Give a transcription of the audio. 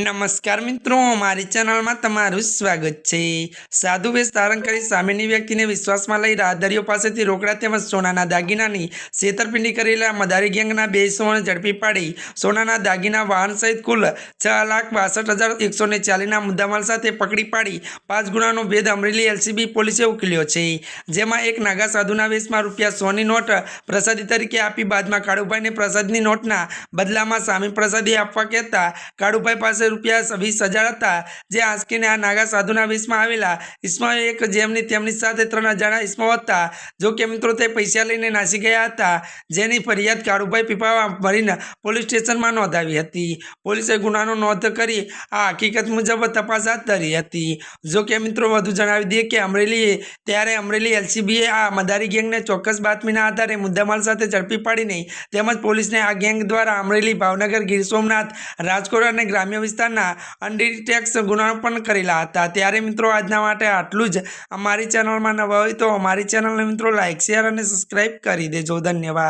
નમસ્કાર મિત્રો, મારી ચેનલમાં તમારું સ્વાગત છે. સાધુ વેશ ધારણ કરી સામેની વ્યક્તિને વિશ્વાસમાં લઈ રાહદારીઓ પાસેથી રોકડા તેમજ સોનાના દાગીનાની છેતરપિંડી કરેલા મદારી ગેંગના બે સોને ઝડપી પાડી સોનાના દાગીના વાહન સહિત કુલ છ લાખ બાસઠ હજાર એકસો ને ચાલીસના મુદ્દામાલ સાથે પકડી પાડી પાંચ ગુનાનો ભેદ અમરેલી એલસીબી પોલીસે ઉકેલ્યો છે. જેમાં એક નાગા સાધુના વેશમાં રૂપિયા સોની નોટ પ્રસાદી તરીકે આપી બાદમાં કાળુભાઈને પ્રસાદની નોટના બદલામાં સામી પ્રસાદી આપવા કહેતા કાળુભાઈ પાસે રૂપિયા વીસ હજાર હતા, જે આંચકીને આ નાગા સાધુના વેશમાં આવેલા. ઇસ્માઓ એક જેમની તેમની સાથે ત્રણ અજાણા ઇસ્માઓ હતા. જો કે મિત્રો તે પૈસા લઈને નાસી ગયા હતા. જેની ફરિયાદ કાળુભાઈ પીપાવા ભરીને પોલીસ સ્ટેશનમાં નોંધાવી હતી. પોલીસે ગુનાનો નોંધ કરી આ હકીકત મુજબ તપાસ હાથ ધરી હતી. જો કે મિત્રો વધુ જણાવી દઈએ કે અમરેલીએ ત્યારે અમરેલી એલસીબીએ આ મદારી ગેંગને ચોક્કસ બાતમીના આધારે મુદ્દામાલ સાથે ઝડપી પાડીને તેમજ પોલીસને આ ગેંગ દ્વારા અમરેલી ભાવનગર ગીર સોમનાથ, રાજકોટ અને ગ્રામ્ય વિસ્તારના અનડિટેક્સ ગુનાઓ પણ કરેલા હતા. ત્યારે મિત્રો આજના માટે આટલું જ. અમારી ચેનલમાં નવા હોય તો અમારી ચેનલને મિત્રો લાઇક શેર અને સબસ્ક્રાઈબ કરી દેજો. ધન્યવાદ.